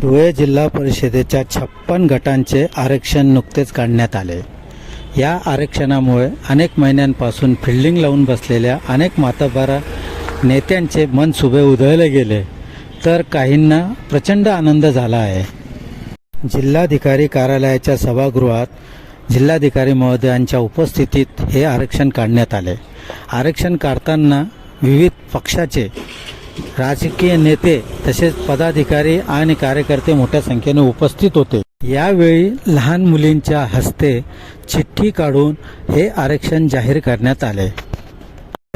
धुळे जिल्हा परिषदेच्या छप्पन गटांचे आरक्षण नुकतेच काढण्यात आले. या आरक्षणामुळे अनेक महिन्यांपासून फिल्डिंग लावून बसलेल्या अनेक मातबारा नेत्यांचे मनसुबे उधळले गेले तर काहींना प्रचंड आनंद झाला आहे. जिल्हाधिकारी कार्यालयाच्या सभागृहात जिल्हाधिकारी महोदयांच्या उपस्थितीत हे आरक्षण काढण्यात आले. आरक्षण काढताना विविध पक्षाचे राजकीय नेते तसेच पदाधिकारी आणि कार्यकर्ते मोठ्या संख्येने उपस्थित होते. यावेळी लहान मुलींच्या हस्ते चिठ्ठी काढून हे आरक्षण जाहीर करण्यात आले.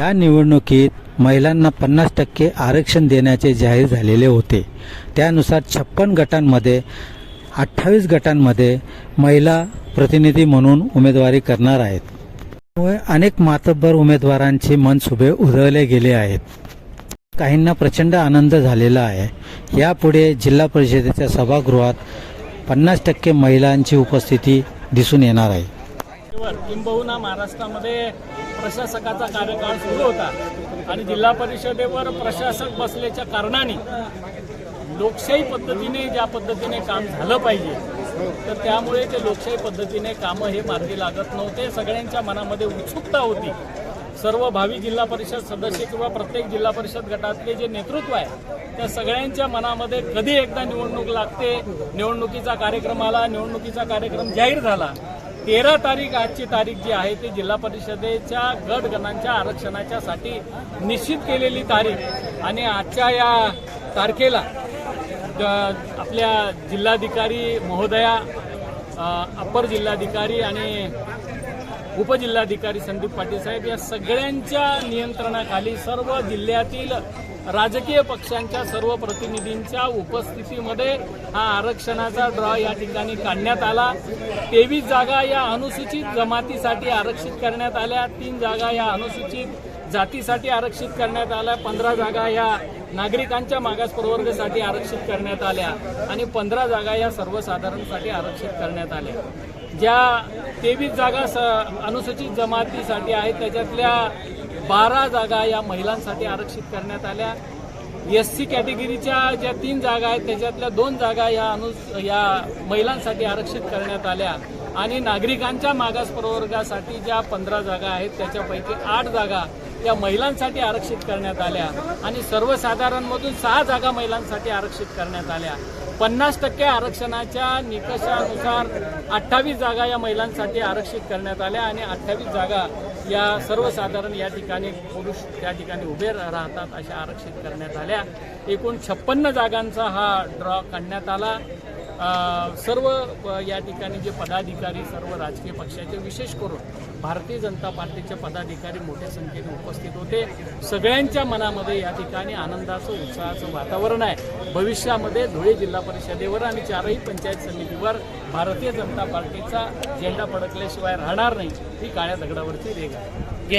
या निवडणुकीत महिलांना पन्नास टक्के आरक्षण देण्याचे जाहीर झालेले होते. त्यानुसार छप्पन गटांमध्ये अठ्ठावीस गटांमध्ये महिला प्रतिनिधी म्हणून उमेदवारी करणार आहेत. त्यामुळे अनेक मातब्बर उमेदवारांचे मनसुबे उधळले गेले आहेत. काहींना प्रचंड आनंद झालेला आहे. यापुढे जिल्हा परिषदेच्या सभागृहात पन्नास टक्के महिलांची उपस्थिती दिसून येणार आहे. किंबहुना महाराष्ट्रामध्ये प्रशासकाचा कार्यकाळ सुरू होता आणि जिल्हा परिषदेवर प्रशासक बसल्याच्या कारणाने लोकशाही पद्धतीने ज्या पद्धतीने काम झालं पाहिजे तर त्यामुळे ते लोकशाही पद्धतीने कामं हे मार्गी लागत नव्हते. सगळ्यांच्या मनामध्ये उत्सुकता होती. सर्व भावी जिल्हा परिषद सदस्य किंवा प्रत्येक जिल्हा परिषद गटातले जे नेतृत्व आहे त्या सगळ्यांच्या मनामध्ये कधी एकदा निवडणूक लागते निवडणुकीचा कार्यक्रम आला निवडणुकीचा कार्यक्रम जाहीर झाला तेरा तारीख आजची तारीख जी आहे ती जिल्हा परिषदेच्या गट गणांच्या आरक्षणाच्या साठी निश्चित केलेली तारीख. आणि आजच्या या तारखेला आपल्या जिल्हाधिकारी महोदया अप्पर जिल्हाधिकारी आणि उपजिल्हाधिकारी संदीप पाटील साहेब या सगळ्यांच्या नियंत्रणाखाली सर्व जिल्ह्यातील राजकीय पक्षांच्या सर्व प्रतिनिधींच्या उपस्थितीमध्ये हा आरक्षणाचा ड्रॉ या ठिकाणी काढण्यात आला. तेवीस जागा या अनुसूचित जमातीसाठी आरक्षित करण्यात आल्या. तीन जागा या अनुसूचित जातीसाठी आरक्षित करण्यात आल्या पंधरा जागा या नागरिकांच्या मागास प्रवर्गासाठी आरक्षित करण्यात आल्या आणि पंधरा जागा या सर्वसाधारणसाठी आरक्षित करण्यात आल्या. ज्या तेवीस जागा स अनुसूचित जमातीसाठी आहेत त्याच्यातल्या बारा जागा या महिलांसाठी आरक्षित करण्यात आल्या. एस सी कॅटेगरीच्या ज्या तीन जागा आहेत त्याच्यातल्या दोन जागा या अनु या महिलांसाठी आरक्षित करण्यात आल्या आणि नागरिकांच्या मागास प्रवर्गासाठी ज्या पंधरा जागा आहेत त्याच्यापैकी आठ जागा या महिलांसाठी आरक्षित करण्यात आल्या आणि सर्वसाधारणमधून सहा जागा महिलांसाठी आरक्षित करण्यात आल्या. पन्नास टक्के आरक्षणाच्या निकषानुसार अठ्ठावीस जागा या महिलांसाठी आरक्षित करण्यात आल्या आणि अठ्ठावीस जागा या सर्वसाधारण या ठिकाणी पुरुष त्या ठिकाणी उभे राहतात अशा आरक्षित करण्यात आल्या. एकूण छप्पन्न जागांचा हा ड्रॉ काढण्यात आला. सर्व या ठिकाणी जे पदाधिकारी सर्व राजकीय पक्षाचे विशेष करून भारतीय जनता पार्टीचे पदाधिकारी मोठ्या संख्येने उपस्थित होते. सगळ्यांच्या मनामध्ये या ठिकाणी आनंदाचं उत्साहाचं वातावरण आहे. भविष्यामध्ये धुळे जिल्हा परिषदेवर आणि चारही पंचायत समितीवर भारतीय जनता पार्टीचा झेंडा फडकल्याशिवाय राहणार नाही ही काळ्या दगडावरची रेग आहे.